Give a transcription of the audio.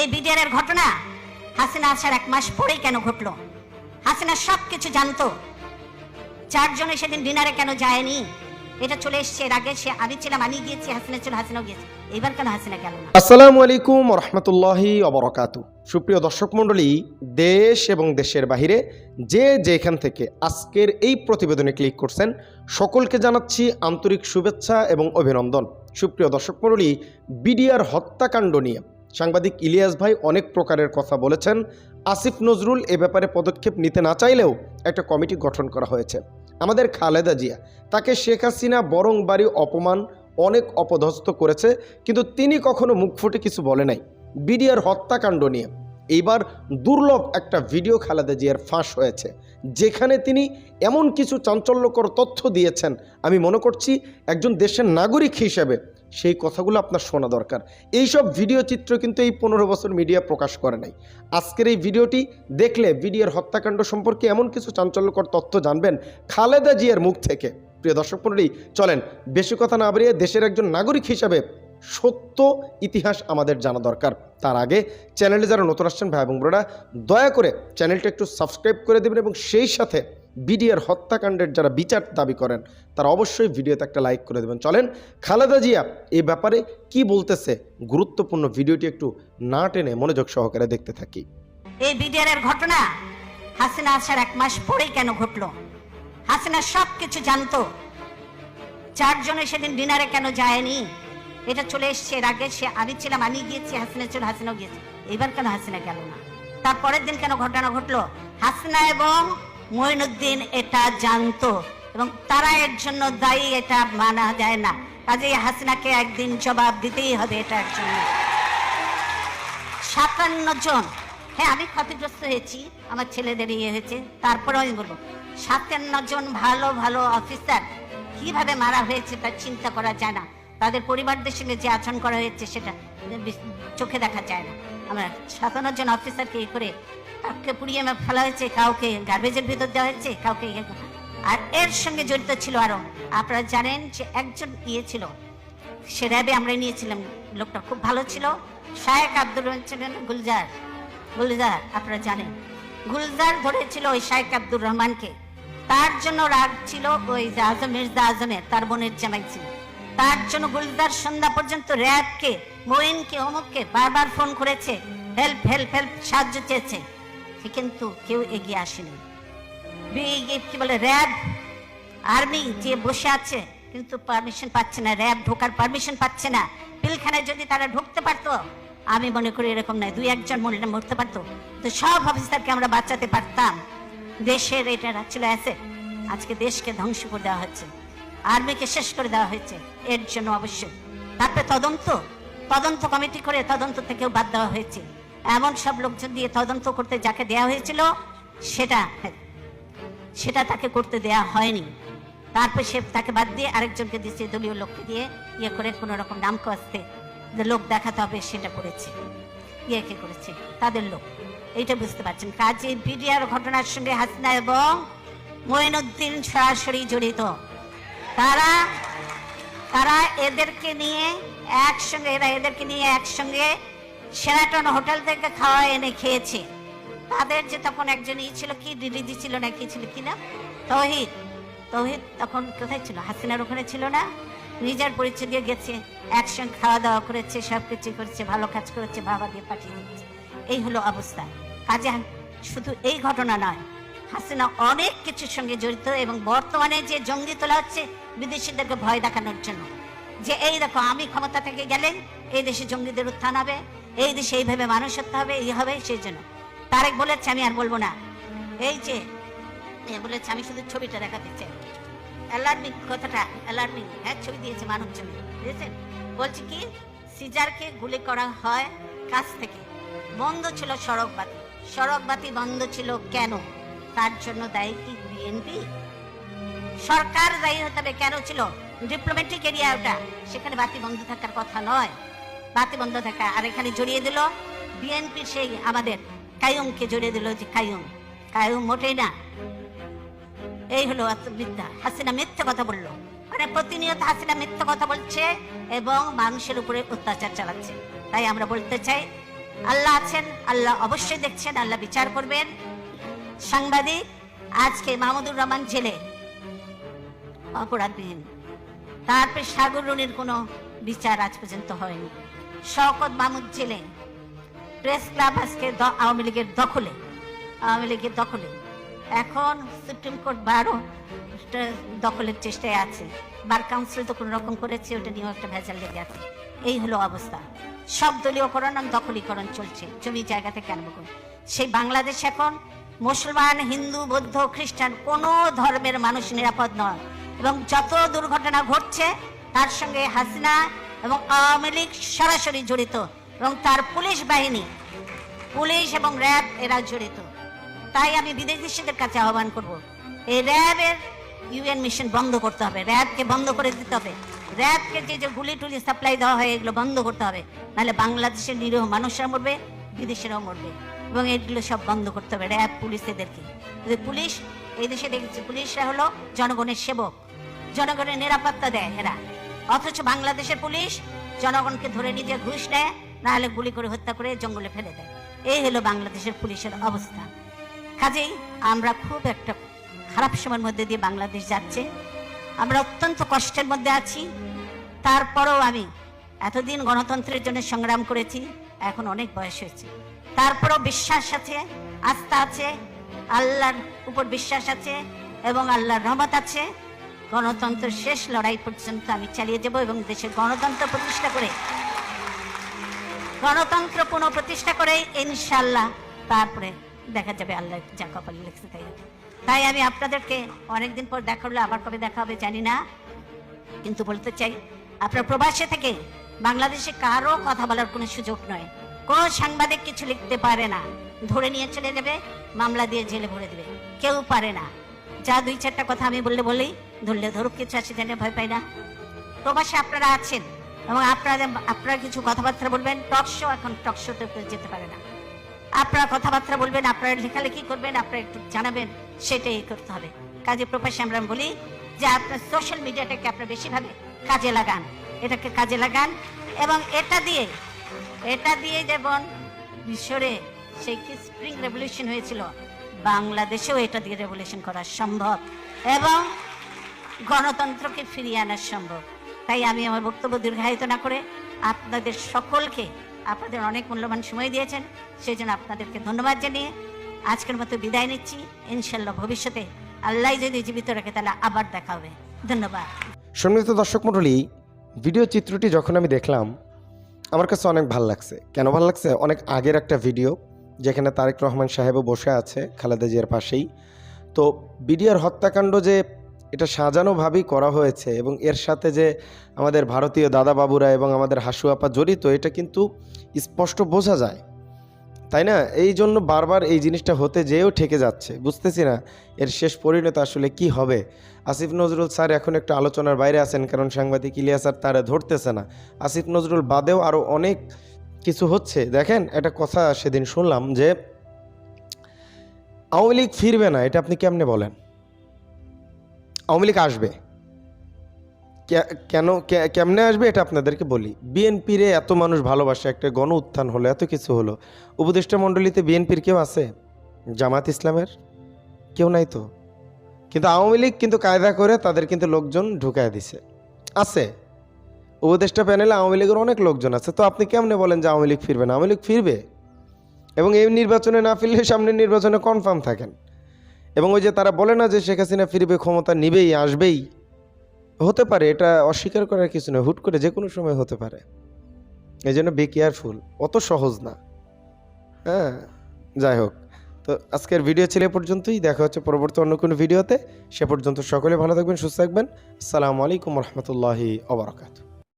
এই বিডিআরের ঘটনা হাসিনা আসার এক মাস পরেই কেন ঘটলো? হাসিনা সব কিছু জানতো। চারজনে সেদিন ডিনারে কেন যায়নি? এটা চলে এসছে, এর আগে সে আমি ছিলাম, আমি গিয়েছি, হাসিনা ছিল, হাসিনাও গিয়েছে। এবার কেন হাসিনা গেল না? আসসালামু আলাইকুম রহমতুল্লাহি অবরকাতু সুপ্রিয় দর্শক মণ্ডলী, দেশ এবং দেশের বাহিরে যে যেখান থেকে আজকের এই প্রতিবেদনে ক্লিক করছেন, সকলকে জানাচ্ছি আন্তরিক শুভেচ্ছা এবং অভিনন্দন। সুপ্রিয় দর্শক মণ্ডলী, বিডিআর হত্যাকাণ্ড নিয়ে সাংবাদিক ইলিয়াস ভাই অনেক প্রকারের কথা বলেছেন। আসিফ নজরুল এ ব্যাপারে পদক্ষেপ নিতে না চাইলেও একটা কমিটি গঠন করা হয়েছে। আমাদের খালেদা জিয়া, তাকে শেখ হাসিনা বরং বাড়ি অপমান, অনেক অপদস্থ করেছে, কিন্তু তিনি কখনো মুখ ফুটে কিছু বলে নাই। বিডিআর হত্যাকাণ্ড নিয়ে। এইবার দুর্লভ একটা ভিডিও খালেদা জিয়ার ফাঁস হয়েছে, যেখানে তিনি এমন কিছু চাঞ্চল্যকর তথ্য দিয়েছেন। আমি মনে করছি একজন দেশের নাগরিক হিসেবে সেই কথাগুলো আপনার শোনা দরকার। এইসব ভিডিও চিত্র কিন্তু এই পনেরো বছর মিডিয়া প্রকাশ করে নাই। আজকের এই ভিডিওটি দেখলে বিডিআর হত্যাকাণ্ড সম্পর্কে এমন কিছু চাঞ্চল্যকর তথ্য জানবেন খালেদা জিয়ার মুখ থেকে। প্রিয় দর্শক মণ্ডলী, চলেন, বেশি কথা না বাড়িয়ে দেশের একজন নাগরিক হিসাবে সত্য ইতিহাস আমাদের জানা দরকার। তার আগে চ্যানেলে যারা নতুন আসছেন ভাই এবং বোনেরা, দয়া করে চ্যানেলটা একটু সাবস্ক্রাইব করে দেবেন এবং সেই সাথে বিডিআর হত্যাকাণ্ডের যারা বিচার দাবি করেন, তারা অবশ্যই ভিডিওতে একটা লাইক করে দেবেন। চলেন, খালেদা জিয়া এই ব্যাপারে কি বলতেছে? গুরুত্বপূর্ণ ভিডিওটি একটু না টেনে মনোযোগ সহকারে দেখতে থাকি। এই বিডিআরের ঘটনা হাসিনা আসার এক মাস পরেই কেন ঘটলো? হাসিনা সব কিছু জানতো। চারজনে সেদিন ডিনারে কেন যায়নি? এটা চলে এসছে এর আগে, সে আমি ছিলাম, আমি গিয়েছি, হাসিনা ছিল হাসিনাও গিয়েছে। এবার কেন হাসিনা গেল না? তারপরের দিন কেন ঘটনা ঘটলো? হাসিনা এবং মঈনুদ্দিন এটা জানতো এবং তারা এর জন্য দায়ী, এটা মানা যায় না। কাজেই হাসিনাকে একদিন জবাব দিতেই হবে এটার জন্য। সাতান্ন জন। হ্যাঁ আমি ক্ষতিগ্রস্ত হয়েছি, আমার ছেলেদের ইয়ে হয়েছে তারপরে আমি বলব, সাতান্ন জন ভালো ভালো অফিসার কীভাবে মারা হয়েছে তার চিন্তা করা যায় না। তাদের পরিবারদের সঙ্গে যে আচরণ করা হয়েছে সেটা চোখে দেখা যায় না। আমরা সাতান্ন জন অফিসারকে ইয়ে করে কাউকে পুড়িয়ে ফেলা হয়েছে, কাউকে গার্বেজের ভিতর দেওয়া হয়েছে, কাউকে আর এর সঙ্গে জড়িত ছিল আরও। আপনারা জানেন যে একজন ইয়ে ছিল, সে র্যাবে আমরা নিয়েছিলাম। লোকটা খুব ভালো ছিল। শায়েক রহমান ছিলেন গুলজার। গুলজার, আপনারা জানেন। গুলজার ধরেছিল ওই শায়েক আব্দুর রহমানকে। তার জন্য রাগ ছিল ওই আজম, মির্জা আজমের, তার বোনের জামাই ছিল। তার জন্য গুলজার সন্ধ্যা পর্যন্ত র্যাবকে মোয়েনকে অমুককে বারবার ফোন করেছে। হেল্প হেল্প হেল্প, সাহায্য চেয়েছে। কিন্তু কেউ এগিয়ে আসেনি। কি বলে, র্যাব, আর্মি যে বসে আছে, কিন্তু পারমিশন পাচ্ছে না। র্যাব ঢোকার পারমিশন পাচ্ছে না। পিলখানায় যদি তারা ঢুকতে পারতো, আমি মনে করি এরকম নয়, দুই একজন মহিলা মরতে পারতো। তো সব অফিসারকে আমরা বাঁচাতে পারতাম। দেশের এটা ছিল অ্যাসেট আজকে দেশকে ধ্বংস করে দেওয়া হচ্ছে। আর্মিকে শেষ করে দেওয়া হয়েছে। এর জন্য অবশ্যই। তারপরে তদন্ত তদন্ত কমিটি করে তদন্ত থেকেও বাদ দেওয়া হয়েছে। এমন সব লোকজন দিয়ে তদন্ত করতে যাকে দেওয়া হয়েছিল, সেটা সেটা তাকে করতে দেয়া হয়নি। তারপর সে তাকে বাদ দিয়ে আরেকজনকে দিচ্ছে দলীয় লোককে দিয়ে ইয়ে করে কোনো রকম নাম কষতে যে লোক দেখাতে হবে সেটা করেছে। ইয়ে কে করেছে? তাদের লোক। এইটা বুঝতে পারছেন। কাজে বিডিআর ঘটনার সঙ্গে হাসিনা এবং মঈনুদ্দিন সরাসরি জড়িত। তারা তারা এদেরকে নিয়ে একসঙ্গে, এরা এদেরকে নিয়ে একসঙ্গে সেরাটন হোটেল থেকে খাওয়া এনে খেয়েছে। তাদের যে তখন একজন ই ছিল, কি রিলিজি ছিল না, কি ছিল, কি না তহিদ। তহিদ তখন কোথায় ছিল? হাসিনার ওখানে ছিল না? নিজের পরিচয় দিয়ে গেছে, একসঙ্গে খাওয়া দাওয়া করেছে সব কিছু করেছে, ভালো কাজ করেছে, বাবা দিয়ে পাঠিয়ে দিচ্ছে এই হলো অবস্থা। কাজে শুধু এই ঘটনা নয় হাসিনা অনেক কিছুর সঙ্গে জড়িত এবং বর্তমানে যে জঙ্গি তোলা হচ্ছে বিদেশিদেরকে ভয় দেখানোর জন্য। যে এই দেখো, আমি ক্ষমতা থেকে গেলে এই দেশে জঙ্গিদের উত্থান হবে, এই দেশে এইভাবে মানুষ হতে হবে, এই হবে সেই জন্য। তারেক বলেছে, আমি আর বলব না। এই যে বলেছে, আমি শুধু ছবিটা দেখাতে চাই। অ্যালার্মিং কথাটা অ্যালার্মিং হ্যাঁ ছবি দিয়েছে মানব ছবি বুঝেছেন? বলছে কি, সিজারকে গুলি করা হয় কাছ থেকে। বন্ধ ছিল সড়ক বাতি সড়ক বাতি বন্ধ ছিল কেন? তার জন্য দায়ী কি বিএনপি সরকার দায়ী হতে হবে কেন ছিল? ডিপ্লোম্যাটিক এরিয়া ওটা। সেখানে বাতি বন্ধ থাকার কথা নয়। বাতি বন্ধ থাকা। আর এখানে জড়িয়ে দিল বিএনপি সেই আমাদের কায়ুমকে জড়িয়ে দিল যে কায়ুম। কায়ুম মোটেই না। এই হলো আত্মবিদ্যা হাসিনা মিথ্যে কথা বলল। মানে প্রতিনিয়ত হাসিনা মিথ্যে কথা বলছে এবং মানুষের উপরে অত্যাচার চালাচ্ছে। তাই আমরা বলতে চাই, আল্লাহ আছেন, আল্লাহ অবশ্যই দেখছেন, আল্লাহ বিচার করবেন। সাংবাদিক, আজকে মাহমুদুর রহমান জেলে। অপরাধবিহীন। তারপরে সাগর রুনির কোনো বিচার আজ পর্যন্ত হয়নি। শওকত মাহমুদ জেলে। প্রেস ক্লাব আজকে আওয়ামী লীগের দখলে। আওয়ামী লীগের দখলে। এখন সুপ্রিম কোর্ট বারো দখলের চেষ্টায় আছে। বার কাউন্সিল তো কোনো রকম করেছে, ওটা নিয়েও একটা ভেজাল লেগে আছে। এই হলো অবস্থা। সব দলীয়করণ দখলীকরণ চলছে। জমি জায়গা থেকে আরম্ভ সেই বাংলাদেশ এখন মুসলমান, হিন্দু, বৌদ্ধ, খ্রিস্টান কোনো ধর্মের মানুষ নিরাপদ নয়। এবং যত দুর্ঘটনা ঘটছে, তার সঙ্গে হাসিনা এবং আওয়ামী লীগ সরাসরি জড়িত এবং তার পুলিশ বাহিনী, পুলিশ এবং র্যাব এরা জড়িত। তাই আমি বিদেশিদের কাছে আহ্বান করব, এই র্যাবের ইউএন মিশন বন্ধ করতে হবে, র্যাবকে বন্ধ করে দিতে হবে। র্যাবকে যে যে গুলি টুলি সাপ্লাই দেওয়া হয়, এগুলো বন্ধ করতে হবে। নাহলে বাংলাদেশের নিরীহ মানুষরা মরবে, বিদেশেরাও মরবে। এবং এগুলো সব বন্ধ করতে হবে। র্যাব পুলিশ এদেরকে। পুলিশ, এই দেশে দেখেছি পুলিশরা হলো জনগণের সেবক। জনগণের নিরাপত্তা দেয় এরা। অথচ বাংলাদেশের পুলিশ জনগণকে ধরে নিজে ঘুষ নেয়, নাহলে গুলি করে হত্যা করে জঙ্গলে ফেলে দেয়। এই হলো বাংলাদেশের পুলিশের অবস্থা। কাজেই আমরা খুব একটা খারাপ সময়ের মধ্যে দিয়ে বাংলাদেশ যাচ্ছে। আমরা অত্যন্ত কষ্টের মধ্যে আছি। তারপরেও আমি এতদিন গণতন্ত্রের জন্য সংগ্রাম করেছি। এখন অনেক বয়স হয়েছে। তারপরেও বিশ্বাস আছে, আস্থা আছে, আল্লাহর উপর বিশ্বাস আছে এবং আল্লাহর রহমত আছে। গণতন্ত্রের শেষ লড়াই পর্যন্ত আমি চালিয়ে যাব এবং দেশের গণতন্ত্র প্রতিষ্ঠা করে, গণতন্ত্র পুনঃপ্রতিষ্ঠা করে ইনশাল্লাহ তারপরে দেখা যাবে আল্লাহ যা কপালে লিখছে তাই তাই আমি আপনাদেরকে অনেকদিন পর দেখা হলো, আবার কবে দেখা হবে জানি না। কিন্তু বলতে চাই, আপনার প্রবাসে থেকে বাংলাদেশে কারও কথা বলার কোনো সুযোগ নয়। কোনো সাংবাদিক কিছু লিখতে পারে না। ধরে নিয়ে চলে যাবে, মামলা দিয়ে জেলে ভরে দেবে। কেউ পারে না। যা দুই চারটা কথা আমি বললে বলি, ধরলে ধরুক কিছু আছে জানে ভয় পাই না। প্রবাসে আপনারা আছেন এবং আপনারা আপনারা কিছু কথাবার্তা বলবেন, টক শো এখন টক শোতে যেতে পারে না। আপনারা কথাবার্তা বলবেন, আপনারা লেখালেখি করবেন, আপনারা একটু জানাবেন, সেটাই করতে হবে। কাজে প্রবাসে আমরা বলি যে আপনার সোশ্যাল মিডিয়াটাকে আপনার বেশিভাবে কাজে লাগান। এটাকে কাজে লাগান এবং এটা দিয়ে এটা দিয়ে যেমন মিশরে সেই স্প্রিং রেভলিউশন হয়েছিল, বাংলাদেশেও এটা দিয়ে রেভলিউশন করা সম্ভব এবং গণতন্ত্রকে ফিরিয়ে আনা সম্ভব। তাই আমি আমার বক্তব্য দীর্ঘায়িত না করে আপনাদের সকলকে, আপনাদের অনেক মূল্যবান সময় দিয়েছেন সেই জন্য আপনাদেরকে ধন্যবাদ জানিয়ে আজকের মতো বিদায় নিচ্ছি। ইনশাল্লাহ ভবিষ্যতে আল্লাহ যদি জীবিত রাখে, তাহলে আবার দেখা হবে। ধন্যবাদ। সম্মানিত দর্শক মণ্ডলী ভিডিও চিত্রটি যখন আমি দেখলাম, আমার কাছে অনেক ভালো লাগছে। কেন ভালো লাগছে? অনেক আগের একটা ভিডিও যেখানে তারেক রহমান সাহেবও বসে আছে, খালেদা জিয়ার পাশেই। তো বিডিআর হত্যাকাণ্ড যে এটা সাজানোভাবেই করা হয়েছে এবং এর সাথে যে আমাদের ভারতীয় দাদা বাবুরা এবং আমাদের হাসু আপা জড়িত, এটা কিন্তু স্পষ্ট বোঝা যায়। তাই না? এই জন্য বারবার এই জিনিসটা হতে যেয়েও ঠেকে যাচ্ছে। বুঝতেছি না এর শেষ পরিণত আসলে কি হবে? আসিফ নজরুল স্যার এখন একটু আলোচনার বাইরে আছেন, কারণ সাংবাদিক ইলিয়া স্যার তারা ধরতেছে না। আসিফ নজরুল বাদেও আরও অনেক কিছু হচ্ছে। দেখেন, একটা কথা সেদিন শুনলাম যে আওয়ামী লীগ ফিরবে না, এটা আপনি কেমনে বলেন? আওয়ামী লীগ আসবে। কেন কেমনে আসবে এটা আপনাদেরকে বলি। বিএনপিরে এত মানুষ ভালোবাসে, একটা গণ উত্থান হলো, এত কিছু হলো। উপদেষ্টা মণ্ডলীতে বিএনপির কেউ আছে? জামাত ইসলামের? কেউ নাই তো? কিন্তু আওয়ামী লীগ কিন্তু কায়দা করে তাদের কিন্তু লোকজন ঢুকায় দিছে। আছে। উপদেষ্টা প্যানেলে আওয়ামী লীগের অনেক লোকজন আছে। তো আপনি কেমনে বলেন যে আওয়ামী লীগ ফিরবে না? আওয়ামী লীগ ফিরবে। এবং এই নির্বাচনে না ফিরলে সামনের নির্বাচনে কনফার্ম থাকেন। এবং ওই যে তারা বলে না যে শেখ হাসিনা ফিরবে, ক্ষমতা নিবেই, আসবেই। হতে পারে, এটা অস্বীকার করার কিছু নয়, হুট করে যে কোনো সময় হতে পারে। এই জন্য বি কেয়ারফুল অত সহজ না। হ্যাঁ যাই হোক। তো আজকের ভিডিও ছিল এ পর্যন্তই, দেখা হচ্ছে পরবর্তী অন্য কোনো ভিডিওতে সে পর্যন্ত সকলে ভালো থাকবেন, সুস্থ থাকবেন। আসসালামু আলাইকুম রহমতুল্লাহি অবরাকাতু